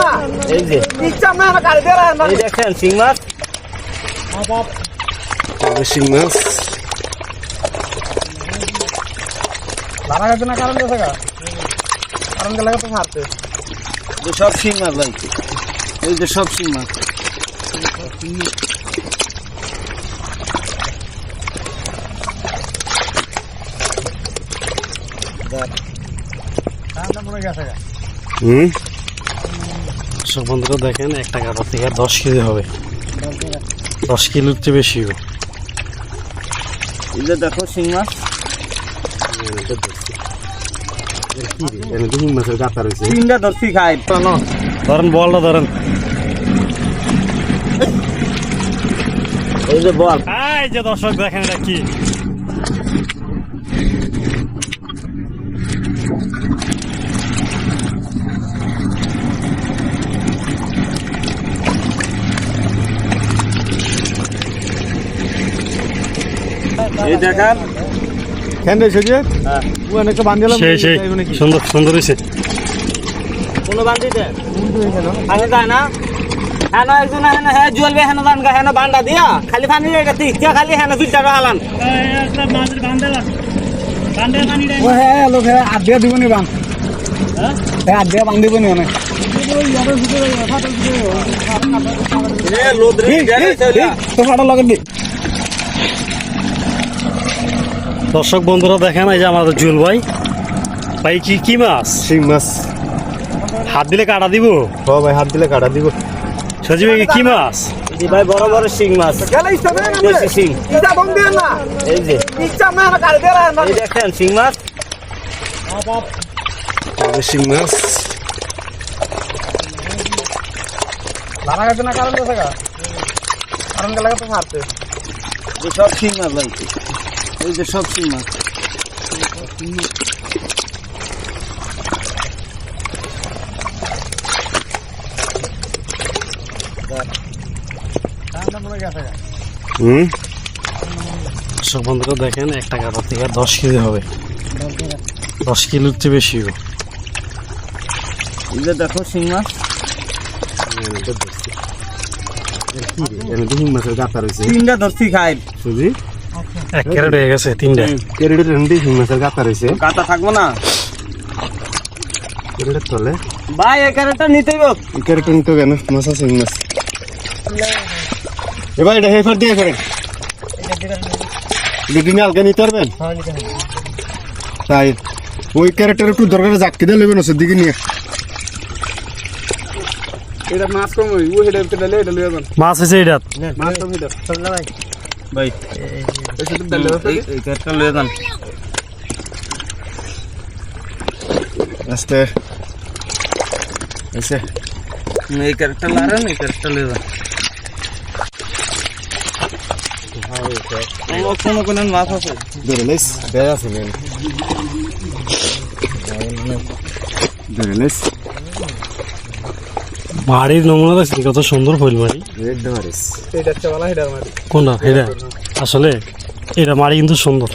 না। এই যে। ইচ্ছা না গাড়ি দিয়ে না। এই দেখেন শিং মাছ। শিং মাছ। লারা গেছে না কারণ গেছে কারণ গেলে তো মারতে। যে সব শিং মাছ লাগছে এই যে সব শিং মাছ। ঠান্ডা গেছে গা। হুম? সব বন্ধুরা দেখেন একটা গাড়া থেকে দশ কেজি হবে। দশ কিলোর চেয়ে বেশি যে দেখো শিং মাছ। এখানে মাছের গাতা রয়েছে তিনটা ধরছি খাই। ধরেন বলটা ধরেন। এই যে বল। এই যে দর্শক দেখেন এটা কি। এই দেখান। কেন রে সজিয়ে হ্যাঁ। অনেকটা বান্ধিলাম সেই সেই। সুন্দর সুন্দর হয়েছে কোনো যায় না? একজন হ্যাঁ জ্বলবে বান্ডা দিয়া। খালি পানি রেখে খালি হেন ফিল্টার হালান। ও হ্যাঁ লোক হ্যাঁ আধ দিয়ে দিব নি বান হ্যাঁ? আধ দিয়ে বান দিব নি অনেক লোদ তো ফাটা লগে দি। দর্শক বন্ধুরা দেখেন এই যে আমাদের জুল ভাই। ভাই কি কি মাছ? শিং মাছ। হাত দিলে কাটা দিব? হ ভাই হাত দিলে কাটা দিব। সজীব ভাই কি মাছ? জি ভাই বড় বড় শিং মাছ। গেলে ইচ্ছা না দেশি শিং। কম দিয়ে না এই যে। ইচ্ছা না না দিয়ে না এই দেখেন শিং মাছ। শিং মাছ। লারা গেছে না কারণ গা কারণ গেলে তো মারতে যে সব শিং মাছ লাগছে এই যে সব মাছ হুম? বন্ধুরা দেখেন একটা গাড়া থেকে দশ কেজি হবে। দশ কিলোর চেয়ে বেশি হবে। এই যে দেখো শিং মাছ গাতা রয়েছে? তিনটা ধরছি খাই। সুজি এক ক্যারেট হয়ে গেছে তিনটা। কেরেটের এমনি শিং মাছের রয়েছে। কাটা থাকব না? কেরেটের তলে। ভাই এই ক্যারেটটা নিতেই হোক এই নিতে কেন? মাছ আছে এবার এটা হেফার দিয়ে করেন দুদিনে আলগা নিতে পারবেন তাই ওই ক্যারেক্টার একটু দরকার জাকি দিয়ে নেবেন ওষুধ দিকে নিয়ে। এটা মাছ কম হই ও হেডে এটা মাছ হয়েছে এটা মাছ কম ভাই। ভাই। এই এই এই ক্যারেটটা লয়ে যান। আস্তে। এসে। এই ক্যারেটটা লারেন এই ক্যারেটটা লয়ে যান। কোনো কোনো মাছ আছে। ধরে লাইস দেয়া আছে মেন ধরে লাইস মাড়ির নমুনা দেখছি কত সুন্দর ফুল হেডে মারি কোনটা? আসলে এটা মারি কিন্তু সুন্দর।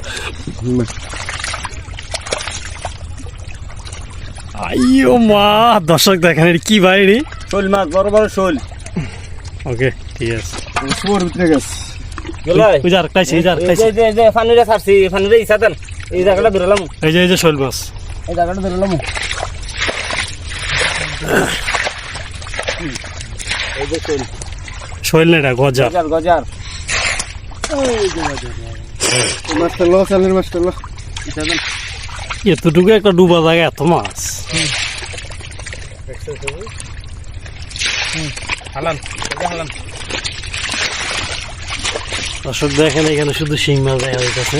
আইও মা দর্শক দেখেন এটা কি বাইরে শোল মাছ বড় বড় শোল। ওকে ঠিক আছে। সুর ভিতরে গেছে ওই যে আরেকটা আছে, এই যে আরেকটা এই যে এই যে ফানিরে ছাড়ছি ফানিরে ইসা দেন। এই জায়গাটা ধরলাম এই যে এই যে শৈল মাছ। এই জায়গাটা ধরলাম এই যে শোল। শৈল না এটা গজার গজার। মাছটা লো চালের মাছটা লো এতটুকু একটা ডুবা জায়গা এত মাছ দর্শক দেখেন এখানে শুধু শিং মাছ দেখা যাইতেছে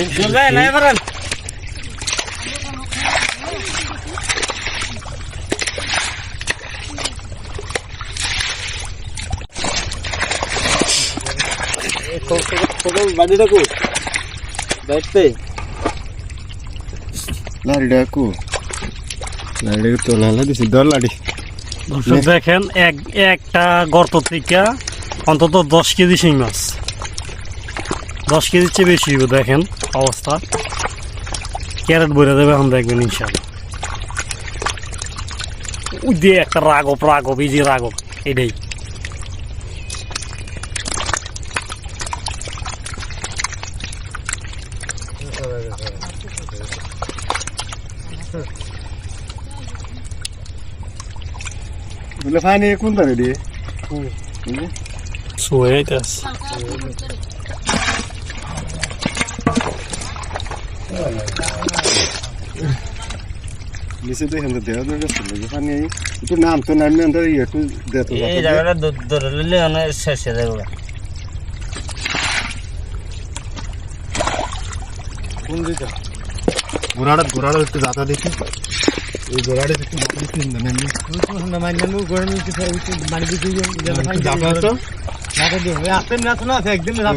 তো লালা দিছি দর লাড়ি। দর্শক দেখেন এক একটা গর্ত থেকে অন্তত দশ কেজি শিং মাছ। দশ কেজির চেয়ে বেশি দেখেন অবস্থা। ক্যারেট বইরা দেবে এখন দেখবেন ইনশাল্লাহ দিয়ে একটা রাগব রাগব এই যে রাগব এটাই। বলে ফাইনি কোন দাঁড়ে দিয়ে শুয়ে যাইতাছে নিচে দেখেন তো দেওয়া দরকার ছিল যে ফাইনি একটু নাম তো নামলে আন্দার ইয়ে একটু দেতো এই জায়গাটা ধরে নিলে অনেক শেষ হয়ে যাবে কোন দিকে ঘোড়াটা ঘোড়াটা একটু যাতা দেখি এই ঘোড়াটা একটু যাতা দেখি না নামলে যাতা তো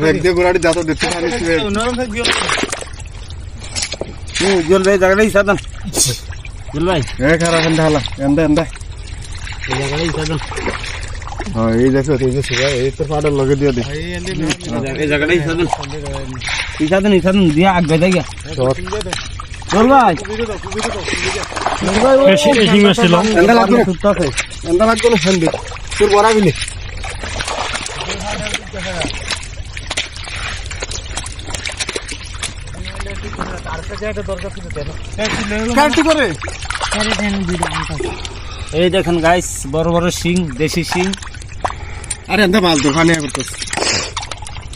এক দিয়ে ঘোড়াটি যাতা দেখতে পারি জল ভাই জায়গাটা হিসাব দেন জল ভাই এ খারাপ এন্দা হালা এন্দা এন্দা এই জায়গাটা হিসাব দেন হ্যাঁ এই দেখো এই যে সুগা এই তো পাড়ার লগে দিয়ে দে এই জায়গাটা হিসাব দেন দেন দেন দিয়ে আগে গা জল ভাই। তোর বড়া বিলি এই দেখেন গাইস বড় বড় শিং দেশি শিং। আরে এন্দা মাল তো। করতেছ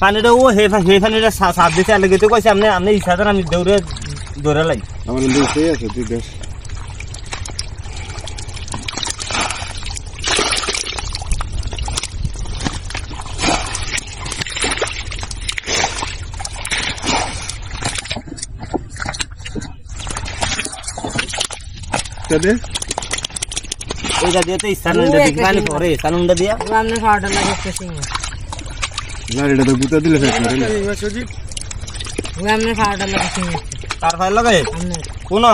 পানিটা ও হে হে পানিটা সাপ দিতে আলে গেতে কইছে আপনি আপনি দেন আমি দৌড়ে দৌড়ে লাই। আমার আছে তুই দেখ। দে দিয়ে তো স্থানুনটা দিকে পানি পরে স্থানুনটা দিয়া না এটা তো গুতা দিলে ফেক করে না তার ফাইল লাগে কোন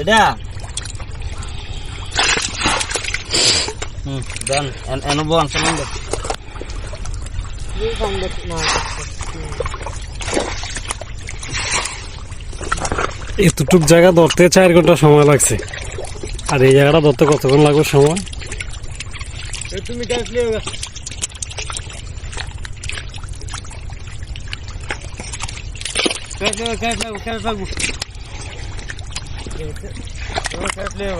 এটা হুম দেন এন বন স্থানুনটা এতটুক জায়গা ধরতে চার ঘণ্টা সময় লাগছে। আর এই জায়গাটা ধরতে কতক্ষণ লাগবে সময়? বানালে লিও ক্যাশ লিও ক্যাশ লিও ক্যাশ লাগবো ক্যাশ লিও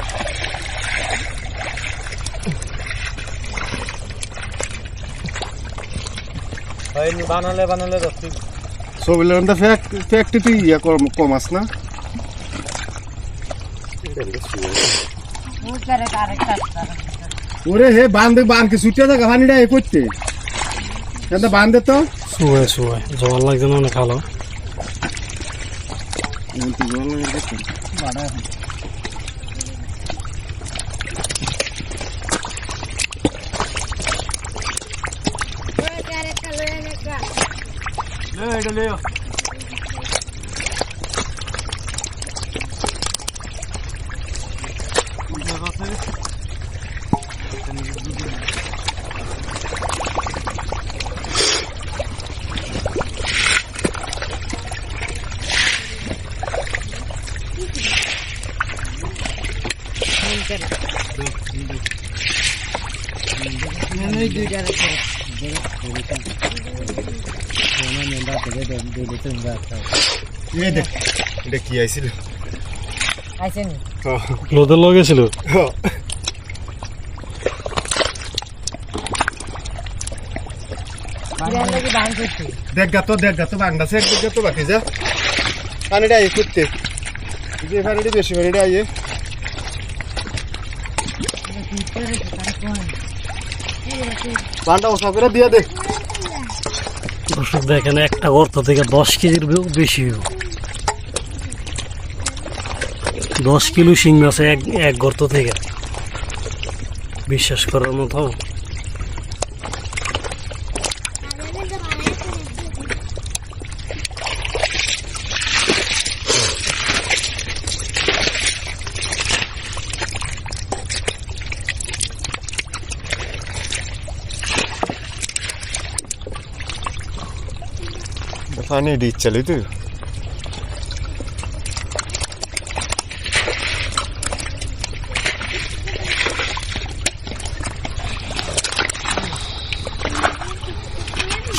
ভাই বানালে বানালে দস্তি সব এলাকা ফেক ফেকটি তুই ইয়া কর কম আস না ওরে হে বান্ধে বান্ধ কে ছুটিয়া থাকা পানিটা এ করতে। এটা বান্ধে তো? শুয়ে শুয়ে। জল লাগছে না অনেক ভালো লে এ দেখ এটা কি আইছিল? লোদের লগেছিল দেখ গা তো দেখ গা তো বাংলা সে দেখ গা বাকি যা। পানিটা আই করতে যে পানিটা বেশি পানিটা আইয়ে। করে দিয়ে দে। দেখেন একটা গর্ত থেকে দশ কেজির বেশি দশ কিলো শিং মাছ এক এক গর্ত থেকে। বিশ্বাস করার মতো। Fanny did tell you.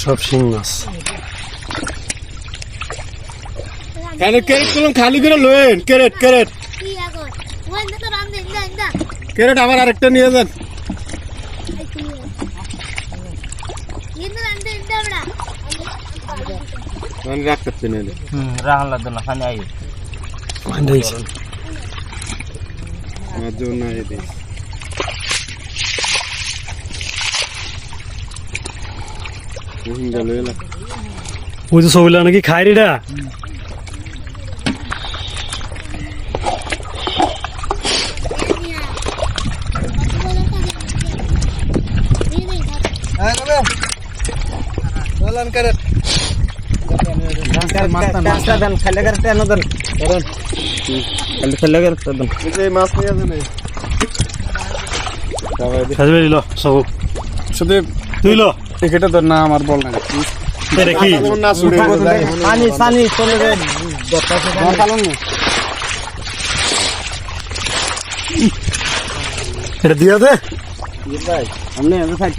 সব শিং মাছ। ক্যারেট তুলুন খালি করে লোয়েন ক্যারেট ক্যারেট। ক্যারেট আবার আরেকটা নিয়ে যান। মানে রাখ করতে নিলে হুম রাহান লাগতো না ফানি আই পান্ডাইছে আমার জন্য এদি গেল এলা ওই তো ছবিলা নাকি খাই রেটা নিয়া কত তুই লো। টিকিটে তোর না আমার বল না এটা কি? পানি চলে এটা দিয়া দে। ভাই